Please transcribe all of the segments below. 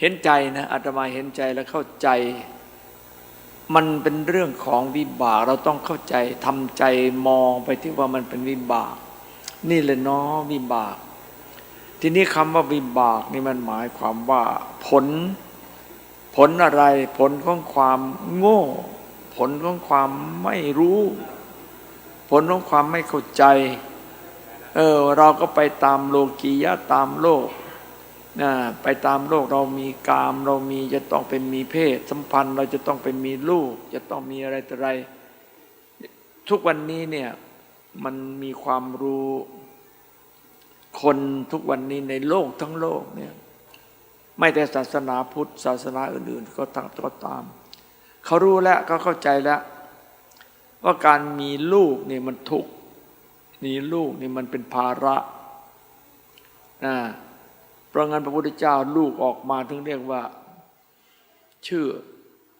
เห็นใจนะอาตมาเห็นใจและเข้าใจ มันเป็นเรื่องของวิบาก เราต้องเข้าใจทำใจมองไปที่ว่ามันเป็นวิบาก นี่เลยเนาะวิบาก ทีนี้คำว่าวิบากนี่มันหมายความว่าผล ผลอะไร ผลของความโง่ ผลของความไม่รู้ ผลของความไม่เข้าใจ เออเราก็ไปตามโลกียะตามโลก นะไปตามโลกเรามีกามเรามีจะต้องเป็นมีเพศ สัมพันธ์เราจะต้องเป็นมีลูก จะต้องมีอะไรต่ออะไร ทุกวันนี้เนี่ยมันมีความรู้คนทุกวันนี้ในโลกทั้งโลกเนี่ยไม่แต่ศาสนาพุทธศาสนาอื่นๆ ก็ตามก็ตาม เขารู้แล้วเขาเข้าใจแล้ว ว่าการมีลูกนี่มันทุกข์มีลูกนี่มันเป็นภาระนะ เพราะงั้นพระพุทธเจ้าลูกออกมาถึงเรียกว่า ชื่อ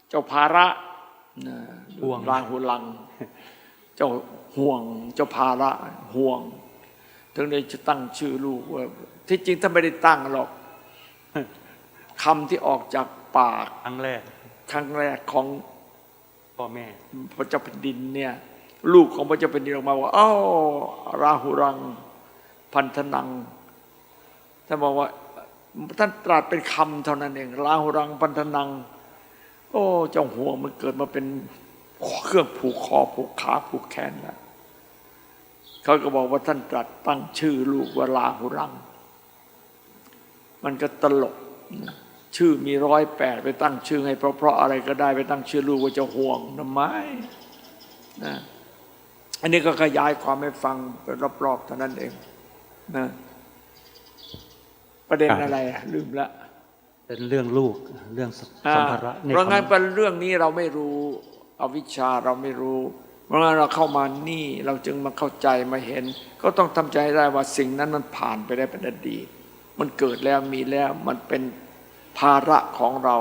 เจ้าภาระนะห่วงราหุลัง เจ้าห่วง เจ้าภาระห่วง ถึงได้จะตั้งชื่อลูกว่าที่จริงถ้าไม่ได้ตั้งหรอกคำที่ออกจากปากครั้งแรกครั้งแรกของพ่อแม่พระเจ้าแผ่นดินเนี่ย ลูกของพระเจ้าแผ่นดินออกมาว่าอ้าวราหุรัง พันธนังท่านบอกว่า ท่านตรัสเป็นคำเท่านั้นเองราหุรังพันธนัง โอ้เจ้าหัวมันเกิดมาเป็นเครื่องผูกคอผูกขาผูกแขนนะเขาก็บอกว่าท่านตรัสตั้งชื่อลูกว่าราหุรัง มันก็ตลก ชื่อมีร้อยแปดไปตั้งชื่อให้เพราะเพราะอะไรก็ได้ไปตั้งชื่อลูกว่าเจะห่วงทำไมนะอันนี้ก็ขยายความให้ฟังเป็นรอบๆเท่านั้นเองนะ ประเด็นอะไรอะลืมละ เป็นเรื่องลูกเรื่องสัอ่ามภาระในเพราะงั้นความเป็นเรื่องนี้เราไม่รู้อวิชชาเราไม่รู้ เพราะงั้นเราเข้ามานี่เราจึงมาเข้าใจมาเห็น ก็ต้องทำใจให้ได้ว่าสิ่งนั้นมันผ่านไปได้เป็นอดีตมันเกิดแล้วมีแล้วมันเป็นภาระของเรา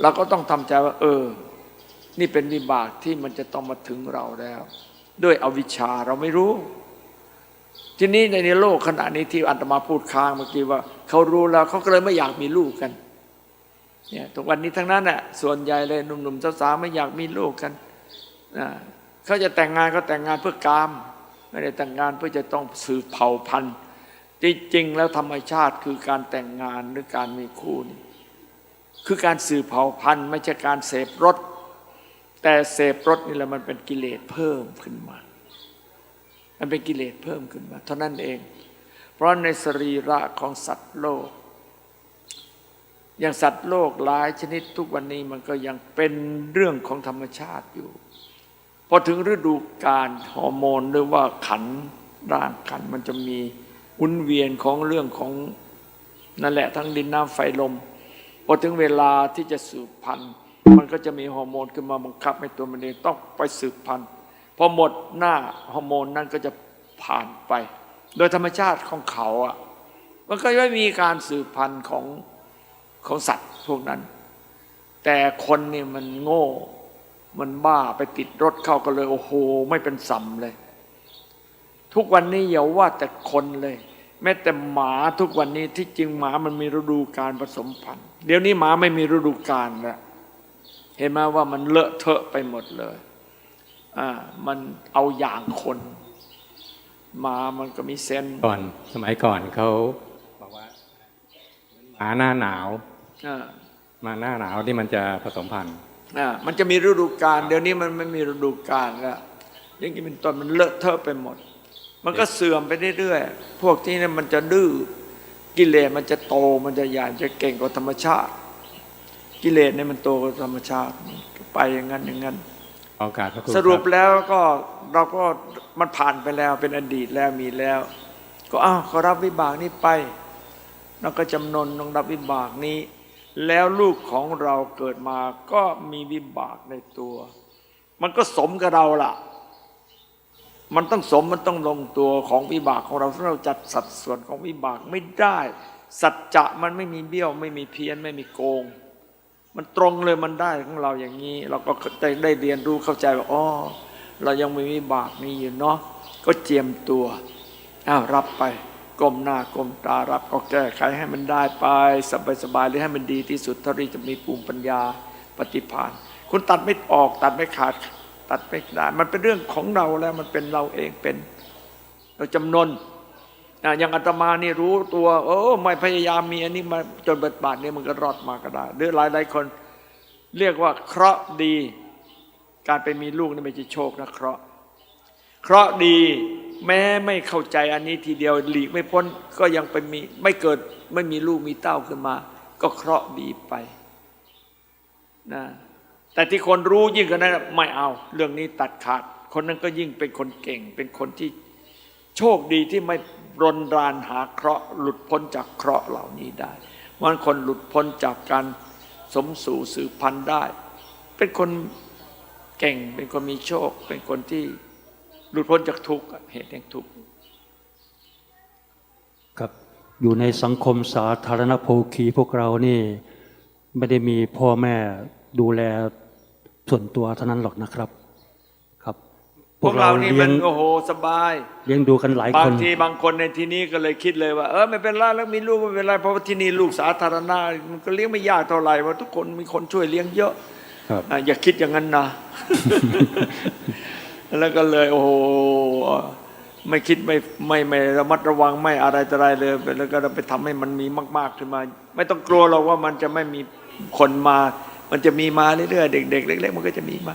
เราก็ต้องทำใจว่า เออ นี่เป็นวิบากที่มันจะต้องมาถึงเราแล้ว ด้วยอวิชชาเราไม่รู้ ทีนี้ในโลกขณะนี้ที่อัตมาพูดค้างเมื่อกี้ว่าเขารู้แล้วเขาก็เลยไม่อยากมีลูกกันเนี่ยทุกวันนี้ทั้งนั้นน่ะส่วนใหญ่เลยหนุ่มๆสาวๆไม่อยากมีลูกกันนะเขาจะแต่งงานก็แต่งงานเพื่อกาม ไม่ได้แต่งงานเพื่อจะต้องสืบเผ่าพันธุ์จริงๆแล้วธรรมชาติคือการแต่งงานหรือการมีคู่นี่คือการสืบเผ่าพันธุ์ไม่ใช่การเสพรสแต่เสพรสนี่แหละมันเป็นกิเลสเพิ่มขึ้นมา มันเป็นกิเลสเพิ่มขึ้นมา เท่านั้นเอง เพราะในสรีระของสัตว์โลก อย่างสัตว์โลกหลายชนิดทุกวันนี้มันก็ยังเป็นเรื่องของธรรมชาติอยู่พอถึงฤดูการฮอร์โมนหรือว่าขันร่างขันมันจะมีหมุนเวียนของเรื่องของนั่นแหละทั้งดินน้ำไฟลมพอถึงเวลาที่จะสืบพันธุ์ มันก็จะมีฮอร์โมนขึ้นมาบังคับให้ตัวมันเองต้องไปสืบพันธุ์ พอหมดหน้าฮอร์โมนนั้นก็จะผ่านไป โดยธรรมชาติของเขาอะมันก็ไม่มีการสืบพันธุ์ของของสัตว์พวกนั้น แต่คนนี่มันโง่ มันบ้าไปติดรถเข้าก็เลย โอ้โห ไม่เป็นสัมเลย ทุกวันนี้อย่าว่าแต่คนเลย แม้แต่หมาทุกวันนี้ที่จริงหมามันมีฤดูการผสมพันธุ์ เดี๋ยวนี้หมาไม่มีฤดูกาลแล้วเห็นไหมว่ามันเลอะเทอะไปหมดเลย มันเอาอย่างคนหมามันก็มีเซนส์ก่อน สมัยก่อนเขาบอกว่าหมาหน้าหนาวอ่าหมาหน้าหนาวที่มันจะผสมพันธุ์อ่ามันจะมีฤดูกาลเดี๋ยวนี้มันไม่มีฤดูกาลแล้วอย่างนี้เป็นต้นมันเลอะเทอะไปหมด มันก็เสื่อมไปเรื่อยๆพวกที่นี่มันจะดื้อกิเลสมันจะโตมันจะใหญ่จะเก่งกว่าธรรมชาติ กิเลสเนี่ยมันโตกว่าธรรมชาติ ไปอย่างนั้นอย่างนั้น โอกาสพระครูสรุปแล้วก็เราก็มันผ่านไปแล้วเป็นอดีตแล้วมีแล้ว ก็อ้าวก็รับวิบากนี้ไปเราก็จำนนต้องรับวิบากนี้ แล้วลูกของเราเกิดมาก็มีวิบากในตัว มันก็สมกับเราล่ะ มันต้องสมมันต้องลงตัวของวิบากของเราถ้าเราจัดสัดส่วนของวิบากไม่ได้ สัจจะมันไม่มีเบี้ยว ไม่มีเพี้ยนไม่มีโกง มันตรงเลยมันได้ของเราอย่างนี้ เราก็ได้ได้เรียนรู้เข้าใจว่าอ๋อเรายังมีวิบากนี้อยู่เนาะก็เจียมตัวอ้าวรับไปกลมหน้ากลมตารับก็แก้ไขให้มันได้ไปสบายๆหรือให้มันดีที่สุดเท่าที่จะมีภูมิปัญญาปฏิภาณคุณตัดไม่ออกตัดไม่ขาด ตัดไม่ได้มันเป็นเรื่องของเราแล้วมันเป็นเราเองเป็น เราจำนน อะอย่างอาตมานี่รู้ตัวโอ้ไม่พยายามมีอันนี้มาจนเบิดบาทเนี่ยมันก็รอดมาก็ได้หรือหลายหลายคน เรียกว่าเคราะห์ดี การไปมีลูกนี่ไม่ใช่โชคนะเคราะห์เคราะห์ดีแม้ไม่เข้าใจอันนี้ทีเดียวหลีกไม่พ้นก็ยังไปมีไม่เกิดไม่มีลูกมีเต้าขึ้นมา ก็เคราะห์ดีไปนะแต่ที่คนรู้ยิ่งกว่านั้นไม่เอา เรื่องนี้ตัดขาด คนนั้นก็ยิ่งเป็นคนเก่ง เป็นคนที่โชคดีที่ไม่ รนรานหาเคราะห์หลุดพ้นจากเคราะห์เหล่านี้ได้มันคนหลุดพ้นจากการสมสู่สืบพันธุ์ได้ เป็นคนเก่งเป็นคนมีโชค เป็นคนที่หลุดพ้นจากทุกข์เหตุแห่งทุกข์ครับอยู่ในสังคมสาธารณโภคีพวกเรานี่ไม่ได้มีพ่อแม่ดูแลส่วนตัวเท่านั้นหรอกนะครับ พวกเรานี่เลี้มัยงนโอ้โหสบายเลี้ยงดูกันหลายบาคงนทีบางคนในที่นี้ก็เลยคิดเลยว่าเออไม่เป็นไรแล้วมีลูกไม่เป็นไรเพราะว่าที่นี่ลูกสาธารณะมันก็เลี้ยงไม่ยากเท่าไหร่ว่าทุกคนมีคนช่วยเลี้ยงเยอะครับอะอย่าคิดอย่างนั้นนะแล้วก็เลยโอ้โหไม่คิดไม่ไม่ไม่ระมัดระวังไม่อะไรต่ออะไรเลย แล้วก็ไปทำให้มันมีมาก ๆขึ้นมา ไม่ต้องกลัวหรอกว่ามันจะไม่มีคนมา มันจะมีมาเรื่อยๆเด็กๆเล็กๆมันก็จะมีมา